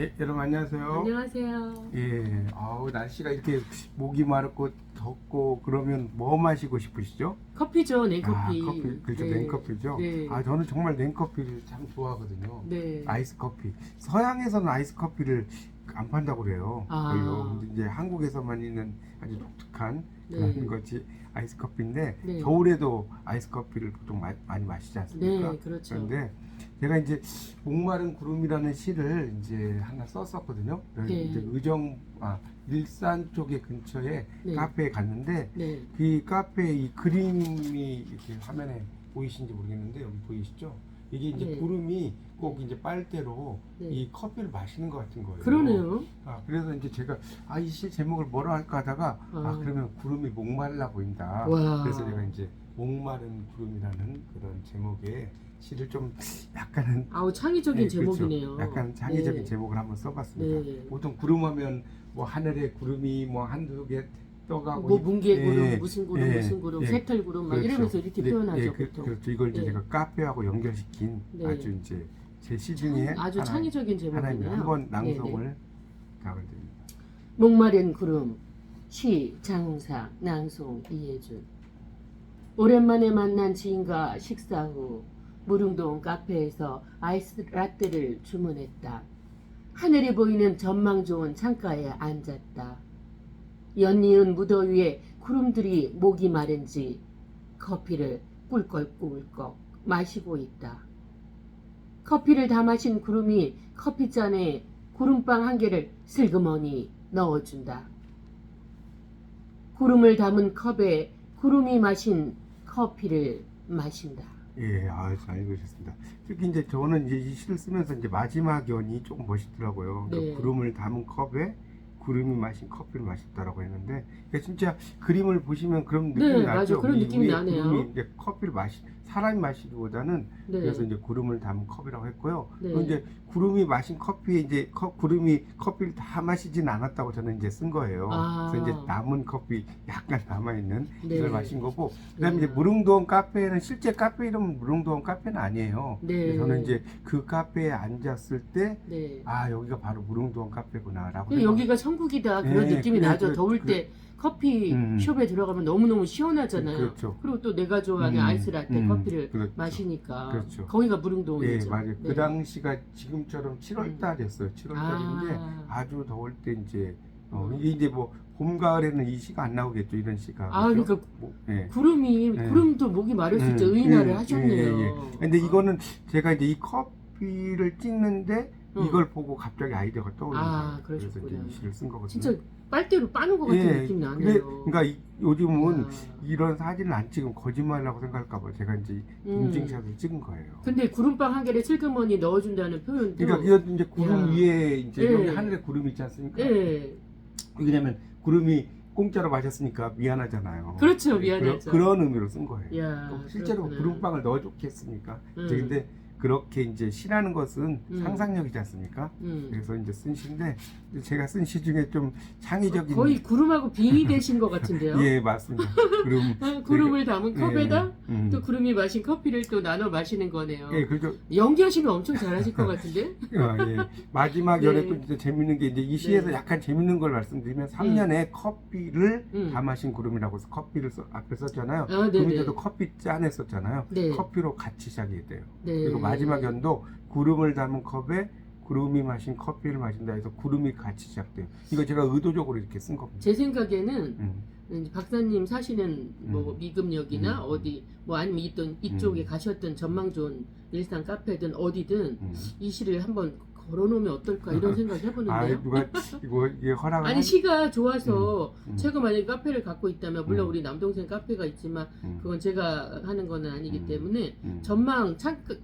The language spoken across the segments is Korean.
예, 여러분 안녕하세요. 안녕하세요. 예, 아우 날씨가 이렇게 목이 마르고 덥고 그러면 뭐 마시고 싶으시죠? 커피죠, 냉커피. 아, 커피, 그렇죠, 네. 냉커피죠. 네. 아, 저는 정말 냉커피를 참 좋아하거든요. 네. 아이스 커피. 서양에서는 아이스 커피를 안 판다고 그래요. 아. 별로. 근데 이제 한국에서만 있는 아주 독특한 그런 네. 것이 아이스 커피인데 네. 겨울에도 아이스 커피를 보통 마- 많이 마시지 않습니까? 네, 그렇죠. 그런데 제가 이제 목마른 구름이라는 시를 이제 하나 썼었거든요. 그래서 네. 이제 의정 아 일산 쪽에 근처에 네. 카페에 갔는데 네. 그 카페에 이 그림이 이렇게 화면에 보이신지 모르겠는데 여기 보이시죠? 이게 이제 네. 구름이 꼭 이제 빨대로 네. 이 커피를 마시는 것 같은 거예요. 그러네요. 아, 그래서 이제 제가 아 이 시 제목을 뭐라 할까 하다가 아, 아. 그러면 구름이 목말라 보인다. 와. 그래서 제가 이제 목마른 구름이라는 그런 제목의 시를 좀 약간은 아우 창의적인 네, 그렇죠. 제목이네요. 약간 창의적인 네. 제목을 한번 써봤습니다. 네. 보통 구름하면 뭐 하늘에 구름이 뭐 한두 개 떠가고 뭐 이- 뭉게구름, 예, 무슨 구름, 예, 무슨 구름, 예. 새털구름 막 그렇죠. 이러면서 이렇게 네, 표현하죠 예, 그. 그렇죠. 이걸 이제 네. 제가 카페하고 연결시킨 네. 아주 이제 제시 중에 아주 하나, 창의적인. 제목이네요. 한번 네, 낭송을 네. 가을 드립니다. 목마른 구름 시 장홍사 낭송 이혜준 오랜만에 만난 지인과 식사 후 무릉동 카페에서 아이스 라떼를 주문했다. 하늘이 보이는 전망 좋은 창가에 앉았다. 연이은 무더위에 구름들이 목이 마른지 커피를 꿀꺽꿀꺽 마시고 있다. 커피를 다 마신 구름이 커피잔에 구름빵 한 개를 슬그머니 넣어준다. 구름을 담은 컵에 구름이 마신 커피를 마신다. 예, 아, 잘 읽으셨습니다. 특히 이제 저는 이제 이 시를 쓰면서 이제 마지막 연이 조금 멋있더라고요. 그 네. 구름을 담은 컵에 구름이 마신 커피를 마셨다라고 했는데, 그러니까 진짜 그림을 보시면 그런 느낌이 네, 나죠. 맞아요. 그런 위- 느낌이 나네요. 구름이 이제 커피를 마시, 사람이 마시기보다는 네. 그래서 이제 구름을 담은 컵이라고 했고요. 네. 그리고 이제 구름이 마신 커피에 이제 컵, 구름이 커피를 다 마시진 않았다고 저는 이제 쓴 거예요. 아. 그래서 이제 남은 커피 약간 남아 있는 네. 이걸 마신 거고, 그다음에 네. 이제 무릉도원 카페는 실제 카페 이름은 무릉도원 카페는 아니에요. 네. 저는 이제 그 카페에 앉았을 때, 네. 아 여기가 바로 무릉도원 카페구나라고. 여기가 천국이다 그런 네, 느낌이 그래, 나죠. 그래, 더울 그래. 때 커피 음. 숍에 들어가면 너무너무 시원하잖아요. 그렇죠. 리고 또 내가 좋아하는 음, 아이스 라떼 음, 커피를 그렇죠. 마시니까 그렇죠. 거기가 예, 무릉도원이죠. 맞아요. 네. 그 당시가 지금처럼 7월 달이었어요. 7월 달인데 아. 아주 더울 때 이제 어, 이게 이제 뭐 봄 가을에는 이 시가 안 나오겠죠. 이런 시가. 아, 그렇죠? 그러니까 뭐, 예. 구름이 네. 구름도 목이 마를 수 있죠. 음, 의인화를 예, 하셨네요. 예, 예, 근데 이거는 제가 이제 이 커피를 찍는데 음. 이걸 보고 갑자기 아이디어가 떠오른 아, 거예요. 그래서 이제 그러셨구나. 이 시를 쓴 거거든요. 진짜 빨대로 빠는 것 같은 예, 느낌이 근데 나네요. 그러니까 이- 요즘은 아. 이런 사진을 안 찍으면 거짓말이라고 생각할까 봐 제가 이제 음. 인증샷을 찍은 거예요. 근데 구름빵 한 개를 슬그머니 넣어준다는 표현도 그러니까 이거 이제 구름 야. 위에 이제 예. 여기 하늘에 구름이 있지 않습니까? 예 왜냐면 구름이 공짜로 마셨으니까 미안하잖아요. 그렇죠, 네, 미안하죠. 그런, 그런 의미로 쓴 거예요. 야, 또 실제로 그렇구나. 구름빵을 넣어줬겠습니까? 음. 근데 그렇게 이제 시라는 것은 음. 상상력이지 않습니까? 음. 그래서 이제 쓴 시인데 제가 쓴 시 중에 좀 창의적인 거의 구름하고 비대신 것 같은데요. 예 맞습니다. 구름 아, 구름을 담은 컵에다 예, 음. 또 구름이 마신 커피를 또 나눠 마시는 거네요. 예 그렇죠. 연기하시면 엄청 잘하실 것 같은데? 어, 예. 마지막 열에 네. 또 진짜 재밌는 게 이제 이 시에서 네. 약간 재밌는 걸 말씀드리면 3년에 커피를 음. 다 마신 구름이라고 해서 커피를 써, 앞에 썼잖아요. 아, 그 네네. 밑에도 커피 짠에 썼잖아요. 네. 커피로 같이 시작이 돼요. 네. 그리고 마지막 연도 구름을 담은 컵에 구름이 마신 커피를 마신다 해서 구름이 같이 시작돼요. 이거 제가 의도적으로 이렇게 쓴 겁니다. 제 생각에는 음. 박사님 사시는 뭐 음. 미금역이나 음. 어디 뭐 아니면 있던 이쪽에 음. 가셨던 전망 좋은 일산 카페든 어디든 음. 이 시를 한번 걸어놓으면 어떨까 이런 생각 아, 해보는데요. 누가 이거 이게 허락을 아니 한- 시가 좋아서 음. 제가 만약에 카페를 갖고 있다면 물론 음. 우리 남동생 카페가 있지만 음. 그건 제가 하는 거는 아니기 음. 때문에 음. 전망 창가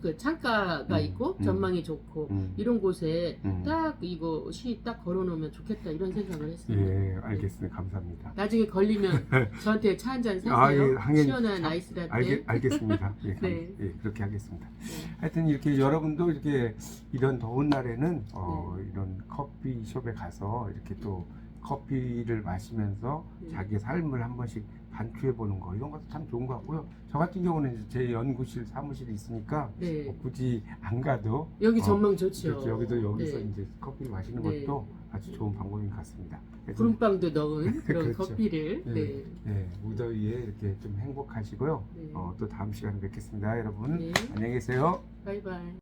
그 창가가 음. 있고 음. 전망이 좋고 음. 이런 곳에 음. 딱 이거 시 딱 걸어놓으면 좋겠다 이런 생각을 했어요. 예, 알겠습니다. 감사합니다. 나중에 걸리면 저한테 차 한 잔 사세요. 아, 예, 당연히 시원한 참- 아이스 라떼. 알겠, 알겠습니다. 예, 감- 네. 예, 그렇게 하겠습니다. 네. 하여튼 이렇게 여러분도 이렇게 이런 더운 날에는 어, 이런 커피숍에 가서 이렇게 또 커피를 마시면서 네. 자기의 삶을 한 번씩 반추해 보는 거 이런 것도 참 좋은 것 같고요. 저 같은 경우는 제 연구실 사무실이 있으니까 네. 뭐 굳이 안 가도 여기 어, 전망 좋죠. 그렇죠. 여기도 여기서 네. 이제 커피를 마시는 네. 것도 아주 좋은 방법인 것 같습니다. 그래서 구름빵도 넣은 그런 그렇죠. 커피를 네. 네. 네, 무더위에 이렇게 좀 행복하시고요. 네. 어, 또 다음 시간에 뵙겠습니다, 여러분. 네. 안녕히 계세요. 바이바이.